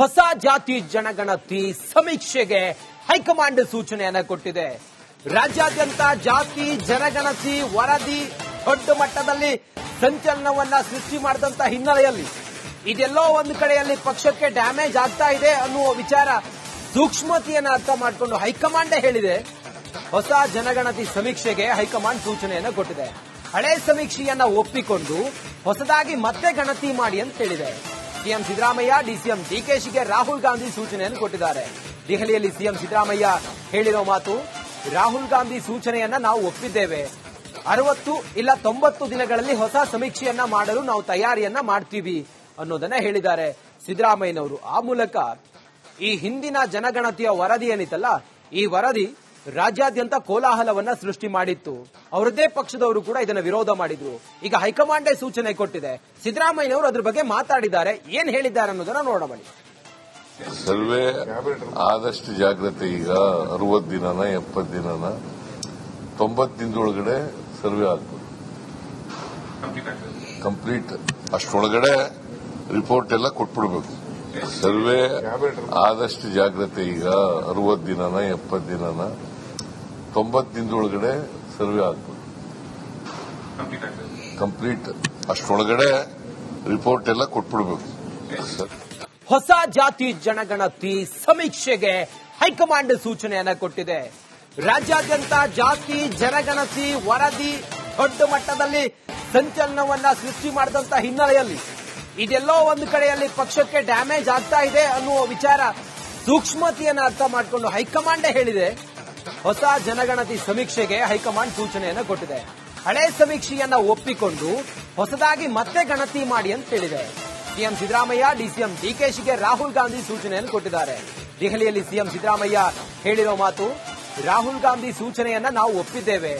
ಹೊಸ ಜಾತಿ ಜನಗಣತಿ ಸಮೀಕ್ಷೆಗೆ ಹೈಕಮಾಂಡ್ ಸೂಚನೆಯನ್ನ ಕೊಟ್ಟಿದೆ. ರಾಜ್ಯಾದ್ಯಂತ ಜಾತಿ ಜನಗಣತಿ ವರದಿ ದೊಡ್ಡ ಮಟ್ಟದಲ್ಲಿ ಸಂಚಲನವನ್ನ ಸೃಷ್ಟಿ ಮಾಡಿದಂತ ಹಿನ್ನೆಲೆಯಲ್ಲಿ ಇದೆಲ್ಲೋ ಒಂದು ಕಡೆಯಲ್ಲಿ ಪಕ್ಷಕ್ಕೆ ಡ್ಯಾಮೇಜ್ ಆಗ್ತಾ ಇದೆ ಅನ್ನುವ ವಿಚಾರ ಸೂಕ್ಷ್ಮತೆಯನ್ನ ಅರ್ಥ ಮಾಡಿಕೊಂಡು ಹೈಕಮಾಂಡ್ ಹೇಳಿದೆ. ಹೊಸ ಜನಗಣತಿ ಸಮೀಕ್ಷೆಗೆ ಹೈಕಮಾಂಡ್ ಸೂಚನೆಯನ್ನು ಕೊಟ್ಟಿದೆ. ಹಳೆ ಸಮೀಕ್ಷೆಯನ್ನ ಒಪ್ಪಿಕೊಂಡು ಹೊಸದಾಗಿ ಮತ್ತೆ ಗಣತಿ ಮಾಡಿ ಅಂತ ಹೇಳಿದೆ. ಸಿಎಂ ಸಿದ್ದರಾಮಯ್ಯ, ಡಿಸಿಎಂ ಡಿಕೆಶಿಗೆ ರಾಹುಲ್ ಗಾಂಧಿ ಸೂಚನೆಯನ್ನು ಕೊಟ್ಟಿದ್ದಾರೆ. ದೆಹಲಿಯಲ್ಲಿ ಸಿಎಂ ಸಿದ್ದರಾಮಯ್ಯ ಹೇಳಿರೋ ಮಾತು, ರಾಹುಲ್ ಗಾಂಧಿ ಸೂಚನೆಯನ್ನ ನಾವು ಒಪ್ಪಿದ್ದೇವೆ. ಅರವತ್ತು ಇಲ್ಲ ತೊಂಬತ್ತು ದಿನಗಳಲ್ಲಿ ಹೊಸ ಸಮೀಕ್ಷೆಯನ್ನ ಮಾಡಲು ನಾವು ತಯಾರಿಯನ್ನ ಮಾಡ್ತೀವಿ ಅನ್ನೋದನ್ನ ಹೇಳಿದ್ದಾರೆ ಸಿದ್ದರಾಮಯ್ಯನವರು. ಆ ಮೂಲಕ ಈ ಹಿಂದಿನ ಜನಗಣತಿಯ ವರದಿ ಏನಿತ್ತಲ್ಲ, ಈ ವರದಿ ರಾಜ್ಯಾದ್ಯಂತ ಕೋಲಾಹಲವನ್ನ ಸೃಷ್ಟಿ ಮಾಡಿತ್ತು. ಅವರದೇ ಪಕ್ಷದವರು ಕೂಡ ಇದನ್ನ ವಿರೋಧ ಮಾಡಿದ್ರು. ಈಗ ಹೈಕಮಾಂಡೇ ಸೂಚನೆ ಕೊಟ್ಟಿದೆ. ಸಿದ್ದರಾಮಯ್ಯನವರು ಅದ್ರ ಬಗ್ಗೆ ಮಾತಾಡಿದ್ದಾರೆ. ಏನ್ ಹೇಳಿದ್ದಾರೆ ಅನ್ನೋದನ್ನ ನೋಡೋಣ. ಬನ್ನಿ ಸರ್ವೆ ಆದಷ್ಟು ಜಾಗ್ರತೆ ಈಗ. ಅರವತ್ತು ದಿನನ ಎಪ್ಪತ್ತು ದಿನನ. ತೊಂಬತ್ತು ದಿನದೊಳಗಡೆ ಸರ್ವೆ ಆಗ್ಬೋದು ಕಂಪ್ಲೀಟ್. ಅಷ್ಟೊಳಗಡೆ ರಿಪೋರ್ಟ್ ಎಲ್ಲ ಕೊಟ್ಬಿಡ್ಬೇಕು. ಸರ್ವೆ ಆದಷ್ಟು ಜಾಗ್ರತೆ ಈಗ. ಅರವತ್ತು ದಿನನ, ಎಪ್ಪತ್ ದಿನನ. ತೊಂಬತ್ತು ದಿನದೊಳಗಡೆ ಸರ್ವೆ ಆಗ್ಬೋದು. ಕಂಪ್ಲೀಟ್ ಅಷ್ಟೊಳಗಡೆ ರಿಪೋರ್ಟ್ ಎಲ್ಲ ಕೊಟ್ಬಿಡ್ಬೇಕು. ಸರ್ ಹೊಸ ಜಾತಿ ಜನಗಣತಿ ಸಮೀಕ್ಷೆಗೆ ಹೈಕಮಾಂಡ್ ಸೂಚನೆಯನ್ನ ಕೊಟ್ಟಿದೆ. ರಾಜ್ಯಾದ್ಯಂತ ಜಾತಿ ಜನಗಣತಿ ವರದಿ ದೊಡ್ಡ ಮಟ್ಟದಲ್ಲಿ ಸಂಚಲನವನ್ನ ಸೃಷ್ಟಿ ಮಾಡಿದಂತ ಹಿನ್ನೆಲೆಯಲ್ಲಿ ಇದೆಲ್ಲೋ ಒಂದು ಕಡೆಯಲ್ಲಿ ಪಕ್ಷಕ್ಕೆ ಡ್ಯಾಮೇಜ್ ಆಗ್ತಾ ಇದೆ ಅನ್ನುವ ವಿಚಾರ ಸೂಕ್ಷ್ಮತೆಯನ್ನು ಅರ್ಥ ಮಾಡಿಕೊಂಡು ಹೈಕಮಾಂಡೇ ಹೇಳಿದೆ. ಹೊಸ ಜನಗಣತಿ ಸಮೀಕ್ಷೆಗೆ ಹೈಕಮಾಂಡ್ ಸೂಚನೆಯನ್ನು ಕೊಟ್ಟಿದೆ. ಹಳೆ ಸಮೀಕ್ಷೆಯನ್ನ ಒಪ್ಪಿಕೊಂಡು ಹೊಸದಾಗಿ ಮತ್ತೆ ಗಣತಿ ಮಾಡಿ ಅಂತ ಹೇಳಿದೆ. ಸಿಎಂ ಸಿದ್ದರಾಮಯ್ಯ, ಡಿಸಿಎಂ ಡಿಕೆಶಿಗೆ ರಾಹುಲ್ ಗಾಂಧಿ ಸೂಚನೆಯನ್ನು ಕೊಟ್ಟಿದ್ದಾರೆ. ದೆಹಲಿಯಲ್ಲಿ ಸಿಎಂ ಸಿದ್ದರಾಮಯ್ಯ ಹೇಳಿರೋ ಮಾತು, ರಾಹುಲ್ ಗಾಂಧಿ ಸೂಚನೆಯನ್ನ ನಾವು ಒಪ್ಪಿದ್ದೇವೆ.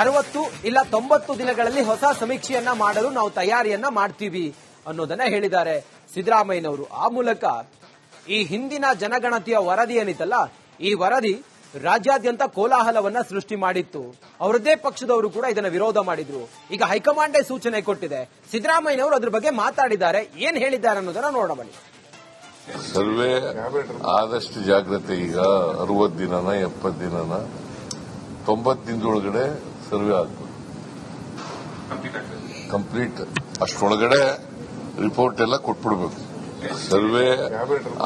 ಅರವತ್ತು ಇಲ್ಲ ತೊಂಬತ್ತು ದಿನಗಳಲ್ಲಿ ಹೊಸ ಸಮೀಕ್ಷೆಯನ್ನ ಮಾಡಲು ನಾವು ತಯಾರಿಯನ್ನ ಮಾಡ್ತೀವಿ ಅನ್ನೋದನ್ನ ಹೇಳಿದ್ದಾರೆ ಸಿದ್ದರಾಮಯ್ಯನವರು. ಆ ಮೂಲಕ ಈ ಹಿಂದಿನ ಜನಗಣತಿಯ ವರದಿ ಏನಿತ್ತಲ್ಲ, ಈ ವರದಿ ರಾಜ್ಯಾದ್ಯಂತ ಕೋಲಾಹಲವನ್ನ ಸೃಷ್ಟಿ ಮಾಡಿತ್ತು. ಅವರದ್ದೇ ಪಕ್ಷದವರು ಕೂಡ ಇದನ್ನ ವಿರೋಧ ಮಾಡಿದ್ರು. ಈಗ ಹೈಕಮಾಂಡೇ ಸೂಚನೆ ಕೊಟ್ಟಿದೆ. ಸಿದ್ದರಾಮಯ್ಯನವರು ಅದ್ರ ಬಗ್ಗೆ ಮಾತಾಡಿದ್ದಾರೆ. ಏನ್ ಹೇಳಿದ್ದಾರೆ ಅನ್ನೋದನ್ನ ನೋಡಬನ್ನಿ. ಸರ್ವೆ ಆದಷ್ಟು ಜಾಗ್ರತೆ ಈಗ. ಅರವತ್ತು ದಿನನ ಎಪ್ಪತ್ತು ದಿನನ. ತೊಂಬತ್ತು ದಿನದೊಳಗಡೆ ಸರ್ವೆ ಆಗ್ಬೋದು ಕಂಪ್ಲೀಟ್ ಅಷ್ಟೊಳಗಡೆ ರಿಪೋರ್ಟ್ ಎಲ್ಲ ಕೊಟ್ಬಿಡ್ಬೇಕು. ಸರ್ವೆ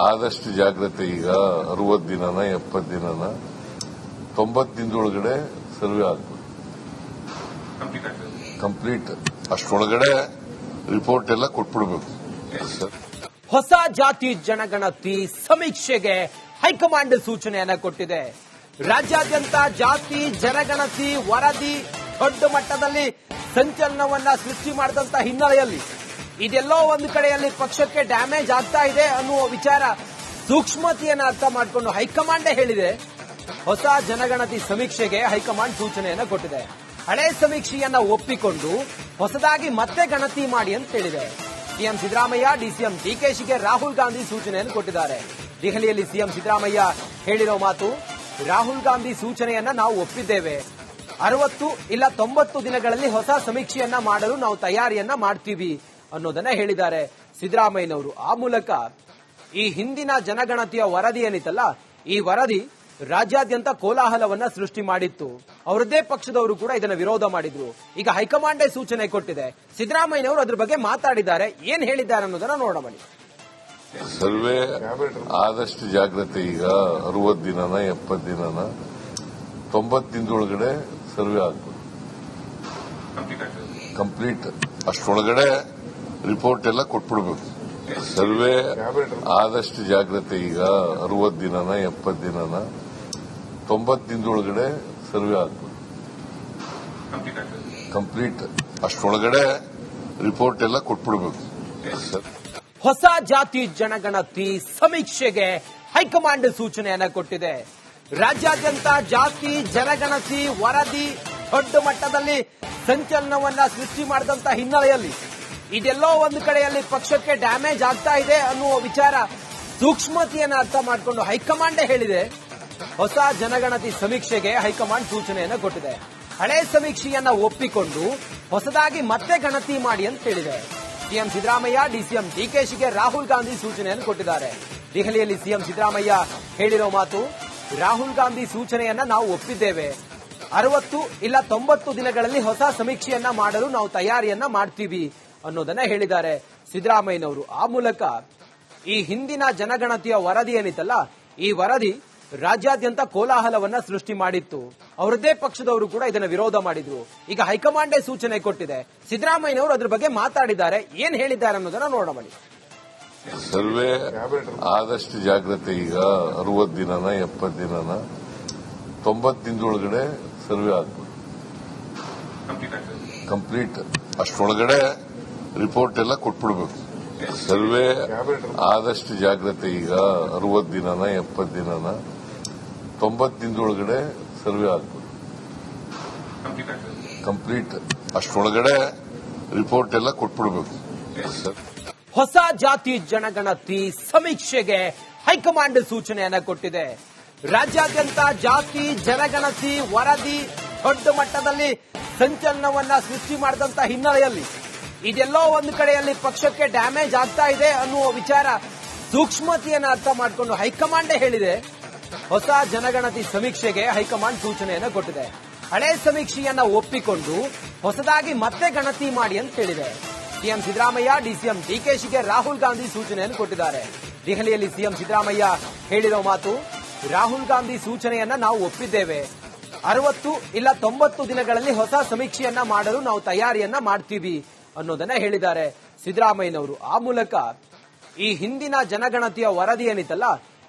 ಆದಷ್ಟು ಜಾಗ್ರತೆ ಈಗ ಅರವತ್ತು ದಿನನ ಎಪ್ಪತ್ತು ದಿನನ ತೊಂಬತ್ ದಿನದೊಳಗಡೆ ಸರ್ವೆ ಆಗ್ಬೋದು. ಕಂಪ್ಲೀಟ್ ಅಷ್ಟೊಳಗಡೆ ರಿಪೋರ್ಟ್ ಎಲ್ಲ ಕೊಟ್ಬಿಡ್ಬೇಕು. ಹೊಸ ಜಾತಿ ಜನಗಣತಿ ಸಮೀಕ್ಷೆಗೆ ಹೈಕಮಾಂಡ್ ಸೂಚನೆಯನ್ನ ಕೊಟ್ಟಿದೆ. ರಾಜ್ಯಾದ್ಯಂತ ಜಾತಿ ಜನಗಣತಿ ವರದಿ ದೊಡ್ಡ ಮಟ್ಟದಲ್ಲಿ ಸಂಚಲನವನ್ನ ಸೃಷ್ಟಿ ಮಾಡಿದಂತ ಹಿನ್ನೆಲೆಯಲ್ಲಿ ಇದೆಲ್ಲೋ ಒಂದು ಕಡೆಯಲ್ಲಿ ಪಕ್ಷಕ್ಕೆ ಡ್ಯಾಮೇಜ್ ಆಗ್ತಾ ಇದೆ ಅನ್ನುವ ವಿಚಾರ ಸೂಕ್ಷ್ಮತೆಯನ್ನು ಅರ್ಥ ಮಾಡಿಕೊಂಡು ಹೈಕಮಾಂಡೇ ಹೇಳಿದೆ. ಹೊಸ ಜನಗಣತಿ ಸಮೀಕ್ಷೆಗೆ ಹೈಕಮಾಂಡ್ ಸೂಚನೆಯನ್ನು ಕೊಟ್ಟಿದೆ. ಹಳೆ ಸಮೀಕ್ಷೆಯನ್ನ ಒಪ್ಪಿಕೊಂಡು ಹೊಸದಾಗಿ ಮತ್ತೆ ಗಣತಿ ಮಾಡಿ ಅಂತ ಹೇಳಿದೆ. ಸಿಎಂ ಸಿದ್ದರಾಮಯ್ಯ, ಡಿಸಿಎಂ ಡಿಕೆಶಿಗೆ ರಾಹುಲ್ ಗಾಂಧಿ ಸೂಚನೆಯನ್ನು ಕೊಟ್ಟಿದ್ದಾರೆ. ದೆಹಲಿಯಲ್ಲಿ ಸಿಎಂ ಸಿದ್ದರಾಮಯ್ಯ ಹೇಳಿರೋ ಮಾತು, ರಾಹುಲ್ ಗಾಂಧಿ ಸೂಚನೆಯನ್ನ ನಾವು ಒಪ್ಪಿದ್ದೇವೆ. ಅರವತ್ತು ಇಲ್ಲ ತೊಂಬತ್ತು ದಿನಗಳಲ್ಲಿ ಹೊಸ ಸಮೀಕ್ಷೆಯನ್ನ ಮಾಡಲು ನಾವು ತಯಾರಿಯನ್ನ ಮಾಡ್ತೀವಿ. ಅನ್ನೋದನ್ನ ಹೇಳಿದ್ದಾರೆ ಸಿದ್ದರಾಮಯ್ಯನವರು. ಆ ಮೂಲಕ ಈ ಹಿಂದಿನ ಜನಗಣತಿಯ ವರದಿ ಏನಿತ್ತಲ್ಲ ಈ ವರದಿ ರಾಜ್ಯಾದ್ಯಂತ ಕೋಲಾಹಲವನ್ನ ಸೃಷ್ಟಿ ಮಾಡಿತ್ತು. ಅವರದ್ದೇ ಪಕ್ಷದವರು ಕೂಡ ಇದನ್ನ ವಿರೋಧ ಮಾಡಿದ್ರು. ಈಗ ಹೈಕಮಾಂಡೇ ಸೂಚನೆ ಕೊಟ್ಟಿದೆ. ಸಿದ್ದರಾಮಯ್ಯನವರು ಅದ್ರ ಬಗ್ಗೆ ಮಾತಾಡಿದ್ದಾರೆ. ಏನ್ ಹೇಳಿದ್ದಾರೆ ಅನ್ನೋದನ್ನ ನೋಡೋಣ. ಬನ್ನಿ ಸರ್ವೆ ಆದಷ್ಟು ಜಾಗ್ರತೆ ಈಗ. ಅರವತ್ತು ದಿನನ ಎಪ್ಪತ್ತು ದಿನನ ತೊಂಬತ್ತು ದಿನದೊಳಗಡೆ ಸರ್ವೆ ಆಗ್ಬೋದು ಕಂಪ್ಲೀಟ್ ಅಷ್ಟೊಳಗಡೆ ರಿಪೋರ್ಟ್ ಎಲ್ಲ ಕೊಟ್ಬಿಡ್ಬೇಕು. ಸರ್ವೆ ಆದಷ್ಟು ಜಾಗ್ರತೆ ಈಗ ಅರವತ್ತು ದಿನನ, ಎಪ್ಪತ್ ದಿನನ ತೊಂಬತ್ ದಿನದೊಳಗಡೆ ಸರ್ವೆ ಆಗ್ಬೇಕು. ಕಂಪ್ಲೀಟ್ ಅಷ್ಟೊಳಗಡೆ ರಿಪೋರ್ಟ್ ಎಲ್ಲ ಕೊಟ್ಬಿಡ್ಬೇಕು. ಹೊಸ ಜಾತಿ ಜನಗಣತಿ ಸಮೀಕ್ಷೆಗೆ ಹೈಕಮಾಂಡ್ ಸೂಚನೆಯನ್ನ ಕೊಟ್ಟಿದೆ. ರಾಜ್ಯಾದ್ಯಂತ ಜಾತಿ ಜನಗಣತಿ ವರದಿ ದೊಡ್ಡ ಮಟ್ಟದಲ್ಲಿ ಸಂಚಲನವನ್ನ ಸೃಷ್ಟಿ ಮಾಡಿದಂತ ಹಿನ್ನೆಲೆಯಲ್ಲಿ ಇದೆಲ್ಲೋ ಒಂದು ಕಡೆಯಲ್ಲಿ ಪಕ್ಷಕ್ಕೆ ಡ್ಯಾಮೇಜ್ ಆಗ್ತಾ ಇದೆ ಅನ್ನುವ ವಿಚಾರ ಸೂಕ್ಷ್ಮತೆಯನ್ನು ಅರ್ಥ ಮಾಡಿಕೊಂಡು ಹೈಕಮಾಂಡೇ ಹೇಳಿದೆ. ಹೊಸ ಜನಗಣತಿ ಸಮೀಕ್ಷೆಗೆ ಹೈಕಮಾಂಡ್ ಸೂಚನೆಯನ್ನು ಕೊಟ್ಟಿದೆ. ಹಳೆ ಸಮೀಕ್ಷೆಯನ್ನ ಒಪ್ಪಿಕೊಂಡು ಹೊಸದಾಗಿ ಮತ್ತೆ ಗಣತಿ ಮಾಡಿ ಅಂತ ಹೇಳಿದೆ. ಸಿಎಂ ಸಿದ್ದರಾಮಯ್ಯ, ಡಿಸಿಎಂ ಡಿಕೆಶಿಗೆ ರಾಹುಲ್ ಗಾಂಧಿ ಸೂಚನೆಯನ್ನು ಕೊಟ್ಟಿದ್ದಾರೆ. ದೆಹಲಿಯಲ್ಲಿ ಸಿಎಂ ಸಿದ್ದರಾಮಯ್ಯ ಹೇಳಿರೋ ಮಾತು, ರಾಹುಲ್ ಗಾಂಧಿ ಸೂಚನೆಯನ್ನ ನಾವು ಒಪ್ಪಿದ್ದೇವೆ. ಅರವತ್ತು ಇಲ್ಲ ತೊಂಬತ್ತು ದಿನಗಳಲ್ಲಿ ಹೊಸ ಸಮೀಕ್ಷೆಯನ್ನ ಮಾಡಲು ನಾವು ತಯಾರಿಯನ್ನ ಮಾಡ್ತೀವಿ. ಅನ್ನೋದನ್ನ ಹೇಳಿದ್ದಾರೆ ಸಿದ್ದರಾಮಯ್ಯನವರು. ಆ ಮೂಲಕ ಈ ಹಿಂದಿನ ಜನಗಣತಿಯ ವರದಿ ಏನಿತ್ತಲ್ಲ ಈ ವರದಿ ರಾಜ್ಯಾದ್ಯಂತ ಕೋಲಾಹಲವನ್ನ ಸೃಷ್ಟಿ ಮಾಡಿತ್ತು. ಅವರದ್ದೇ ಪಕ್ಷದವರು ಕೂಡ ಇದನ್ನ ವಿರೋಧ ಮಾಡಿದ್ರು. ಈಗ ಹೈಕಮಾಂಡೇ ಸೂಚನೆ ಕೊಟ್ಟಿದೆ. ಸಿದ್ದರಾಮಯ್ಯನವರು ಅದ್ರ ಬಗ್ಗೆ ಮಾತಾಡಿದ್ದಾರೆ. ಏನ್ ಹೇಳಿದ್ದಾರೆ ಅನ್ನೋದನ್ನ ನೋಡೋಣ ಸರ್ವೆ ಆದಷ್ಟು ಜಾಗ್ರತೆ ಈಗ. ಅರವತ್ತು ದಿನನ ಎಪ್ಪತ್ತು ದಿನನ ತೊಂಬತ್ತು ದಿನದೊಳಗಡೆ ಸರ್ವೆ ಆಗ್ಬೋದು ಕಂಪ್ಲೀಟ್ ಅಷ್ಟರೊಳಗಡೆ ರಿಪೋರ್ಟ್ ಎಲ್ಲ ಕೊಟ್ಬಿಡ್ಬೇಕು. ಸರ್ವೆ ಆದಷ್ಟು ಜಾಗ್ರತೆ ಈಗ ಅರವತ್ತು ದಿನನ ಎಪ್ಪತ್ತು ದಿನನ, ತೊಂಬತ್ತು ದಿನದೊಳಗಡೆ ಸರ್ವೆ ಆಗ್ಬೇಕು ಕಂಪ್ಲೀಟ್ ಅಷ್ಟರೊಳಗಡೆ ರಿಪೋರ್ಟ್ ಎಲ್ಲ ಕೊಟ್ಬಿಡ್ಬೇಕು. ಹೊಸ ಜಾತಿ ಜನಗಣತಿ ಸಮೀಕ್ಷೆಗೆ ಹೈಕಮಾಂಡ್ ಸೂಚನೆಯನ್ನ ಕೊಟ್ಟಿದೆ. ರಾಜ್ಯಾದ್ಯಂತ ಜಾತಿ ಜನಗಣತಿ ವರದಿ ದೊಡ್ಡ ಮಟ್ಟದಲ್ಲಿ ಸಂಚಲನವನ್ನ ಸೃಷ್ಟಿ ಮಾಡಿದಂತ ಹಿನ್ನೆಲೆಯಲ್ಲಿ ಇದೆಲ್ಲೋ ಒಂದು ಕಡೆಯಲ್ಲಿ ಪಕ್ಷಕ್ಕೆ ಡ್ಯಾಮೇಜ್ ಆಗ್ತಾ ಇದೆ ಅನ್ನುವ ವಿಚಾರ ಸೂಕ್ಷ್ಮತೆಯನ್ನು ಅರ್ಥ ಮಾಡಿಕೊಂಡು ಹೈಕಮಾಂಡೇ ಹೇಳಿದೆ. ಹೊಸ ಜನಗಣತಿ ಸಮೀಕ್ಷೆಗೆ ಹೈಕಮಾಂಡ್ ಸೂಚನೆಯನ್ನು ಕೊಟ್ಟಿದೆ. ಹಳೆ ಸಮೀಕ್ಷೆಯನ್ನ ಒಪ್ಪಿಕೊಂಡು ಹೊಸದಾಗಿ ಮತ್ತೆ ಗಣತಿ ಮಾಡಿ ಅಂತ ಹೇಳಿದೆ. ಸಿಎಂ ಸಿದ್ದರಾಮಯ್ಯ ಡಿಸಿಎಂ ಡಿಕೆಶಿಗೆ ರಾಹುಲ್ ಗಾಂಧಿ ಸೂಚನೆಯನ್ನು ಕೊಟ್ಟಿದ್ದಾರೆ. ದೆಹಲಿಯಲ್ಲಿ ಸಿಎಂ ಸಿದ್ದರಾಮಯ್ಯ ಹೇಳಿರೋ ಮಾತು, ರಾಹುಲ್ ಗಾಂಧಿ ಸೂಚನೆಯನ್ನ ನಾವು ಒಪ್ಪಿದ್ದೇವೆ. ಅರವತ್ತು ಇಲ್ಲ ತೊಂಬತ್ತು ದಿನಗಳಲ್ಲಿ ಹೊಸ ಸಮೀಕ್ಷೆಯನ್ನ ಮಾಡಲು ನಾವು ತಯಾರಿಯನ್ನ ಮಾಡ್ತೀವಿ. ಅನ್ನೋದನ್ನ ಹೇಳಿದ್ದಾರೆ ಸಿದ್ದರಾಮಯ್ಯನವರು. ಆ ಮೂಲಕ ಈ ಹಿಂದಿನ ಜನಗಣತಿಯ ವರದಿ ಏನಿತ್ತಲ್ಲ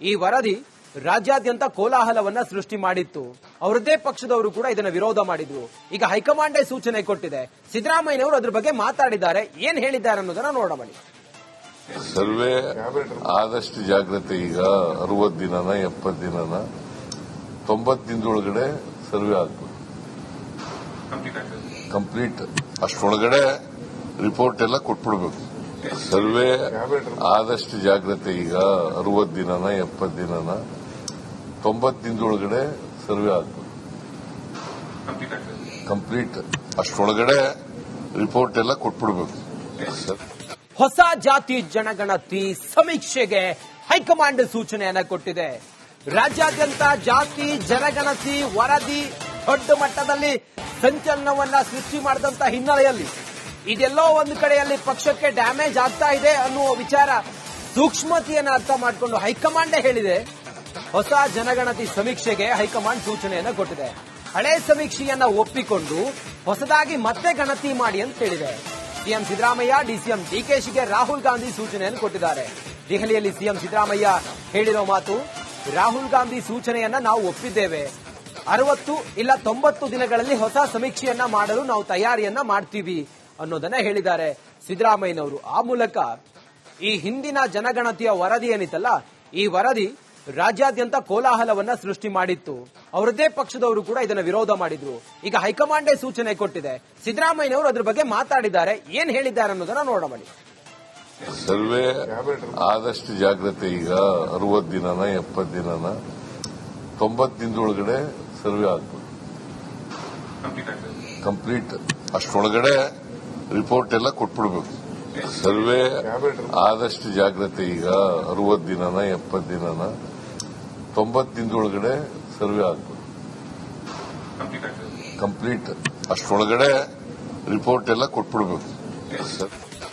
ಈ ವರದಿ ರಾಜ್ಯಾದ್ಯಂತ ಕೋಲಾಹಲವನ್ನ ಸೃಷ್ಟಿ ಮಾಡಿತ್ತು. ಅವರದ್ದೇ ಪಕ್ಷದವರು ಕೂಡ ಇದನ್ನ ವಿರೋಧ ಮಾಡಿದ್ರು. ಈಗ ಹೈಕಮಾಂಡೇ ಸೂಚನೆ ಕೊಟ್ಟಿದೆ. ಸಿದ್ದರಾಮಯ್ಯನವರು ಅದ್ರ ಬಗ್ಗೆ ಮಾತಾಡಿದ್ದಾರೆ. ಏನ್ ಹೇಳಿದ್ದಾರೆ ಅನ್ನೋದನ್ನ ನೋಡಬಳಿ ಸರ್ವೆ ಆದಷ್ಟು ಜಾಗ್ರತೆ ಈಗ. ಅರವತ್ತು ದಿನನ ಎಪ್ಪತ್ತು ದಿನನ ತೊಂಬತ್ತು ದಿನದೊಳಗಡೆ ಸರ್ವೆ ಆಗ್ಬೇಕು. ಕಂಪ್ಲೀಟ್ ಅಷ್ಟರೊಳಗಡೆ ರಿಪೋರ್ಟ್ ಎಲ್ಲ ಕೊಟ್ಬಿಡ್ಬೇಕು. ಸರ್ವೆ ಆದಷ್ಟು ಜಾಗ್ರತೆ ಈಗ. ಅರವತ್ತು ದಿನನ, ಎಪ್ಪತ್ತು ದಿನನ. ತೊಂಬತ್ ದಿನದೊಳಗಡೆ ಸರ್ವೆ ಆಗ್ಬೇಕು. ಕಂಪ್ಲೀಟ್ ಅಷ್ಟರೊಳಗಡೆ ರಿಪೋರ್ಟ್ ಎಲ್ಲ ಕೊಟ್ಬಿಡ್ಬೇಕು. ಹೊಸ ಜಾತಿ ಜನಗಣತಿ ಸಮೀಕ್ಷೆಗೆ ಹೈಕಮಾಂಡ್ ಸೂಚನೆಯನ್ನ ಕೊಟ್ಟಿದೆ. ರಾಜ್ಯಾದ್ಯಂತ ಜಾತಿ ಜನಗಣತಿ ವರದಿ ದೊಡ್ಡ ಮಟ್ಟದಲ್ಲಿ ಸಂಚಲನವನ್ನ ಸೃಷ್ಟಿ ಮಾಡಿದಂತ ಹಿನ್ನೆಲೆಯಲ್ಲಿ ಇದೆಲ್ಲೋ ಒಂದು ಕಡೆಯಲ್ಲಿ ಪಕ್ಷಕ್ಕೆ ಡ್ಯಾಮೇಜ್ ಆಗ್ತಾ ಇದೆ ಅನ್ನುವ ವಿಚಾರ ಸೂಕ್ಷ್ಮತೆಯನ್ನ ಅರ್ಥ ಮಾಡಿಕೊಂಡು ಹೈಕಮಾಂಡೇ ಹೇಳಿದೆ. ಹೊಸ ಜನಗಣತಿ ಸಮೀಕ್ಷೆಗೆ ಹೈಕಮಾಂಡ್ ಸೂಚನೆಯನ್ನ ಕೊಟ್ಟಿದೆ. ಹಳೆ ಸಮೀಕ್ಷೆಯನ್ನ ಒಪ್ಪಿಕೊಂಡು ಹೊಸದಾಗಿ ಮತ್ತೆ ಗಣತಿ ಮಾಡಿ ಅಂತ ಹೇಳಿದೆ. ಸಿಎಂ ಸಿದ್ದರಾಮಯ್ಯ, ಡಿಸಿಎಂ ಡಿಕೆಶಿಗೆ ರಾಹುಲ್ ಗಾಂಧಿ ಸೂಚನೆಯನ್ನು ಕೊಟ್ಟಿದ್ದಾರೆ. ದೆಹಲಿಯಲ್ಲಿ ಸಿಎಂ ಸಿದ್ದರಾಮಯ್ಯ ಹೇಳಿರೋ ಮಾತು, ರಾಹುಲ್ ಗಾಂಧಿ ಸೂಚನೆಯನ್ನ ನಾವು ಒಪ್ಪಿದ್ದೇವೆ. ಅರವತ್ತು ಇಲ್ಲ ತೊಂಬತ್ತು ದಿನಗಳಲ್ಲಿ ಹೊಸ ಸಮೀಕ್ಷೆಯನ್ನ ಮಾಡಲು ನಾವು ತಯಾರಿಯನ್ನ ಮಾಡ್ತೀವಿ. ಅನ್ನೋದನ್ನ ಹೇಳಿದ್ದಾರೆ ಸಿದ್ದರಾಮಯ್ಯನವರು. ಆ ಮೂಲಕ ಈ ಹಿಂದಿನ ಜನಗಣತಿಯ ವರದಿ ಏನಿತ್ತಲ್ಲ ಈ ವರದಿ ರಾಜ್ಯಾದ್ಯಂತ ಕೋಲಾಹಲವನ್ನ ಸೃಷ್ಟಿ ಮಾಡಿತ್ತು. ಅವರದೇ ಪಕ್ಷದವರು ಕೂಡ ಇದನ್ನ ವಿರೋಧ ಮಾಡಿದ್ರು. ಈಗ ಹೈಕಮಾಂಡೇ ಸೂಚನೆ ಕೊಟ್ಟಿದೆ. ಸಿದ್ದರಾಮಯ್ಯನವರು ಅದ್ರ ಬಗ್ಗೆ ಮಾತಾಡಿದ್ದಾರೆ. ಏನ್ ಹೇಳಿದ್ದಾರೆ ಅನ್ನೋದನ್ನ ನೋಡಬಳಿ ಸರ್ವೇ ಆದಷ್ಟು ಜಾಗ್ರತೆ ಈಗ. ಅರವತ್ತು ದಿನನ ಎಪ್ಪತ್ತು ದಿನನ ತೊಂಬತ್ತು ದಿನದೊಳಗಡೆ ಸರ್ವೆ ಆಗ್ಬೋದು ಕಂಪ್ಲೀಟ್ ಅಷ್ಟರೊಳಗಡೆ ರಿಪೋರ್ಟ್ ಎಲ್ಲ ಕೊಟ್ಬಿಡ್ಬೇಕು. ಸರ್ವೆ ಆದಷ್ಟು ಜಾಗ್ರತೆ ಈಗ. ಅರವತ್ತು ದಿನನ ಎಪ್ಪತ್ತು ದಿನನ ತೊಂಬತ್ತು ದಿನದೊಳಗಡೆ ಸರ್ವೆ ಆಗ್ಬೇಕು. ಕಂಪ್ಲೀಟ್ ಅಷ್ಟರೊಳಗಡೆ ರಿಪೋರ್ಟ್ ಎಲ್ಲ ಕೊಟ್ಬಿಡ್ಬೇಕು. ಸರ್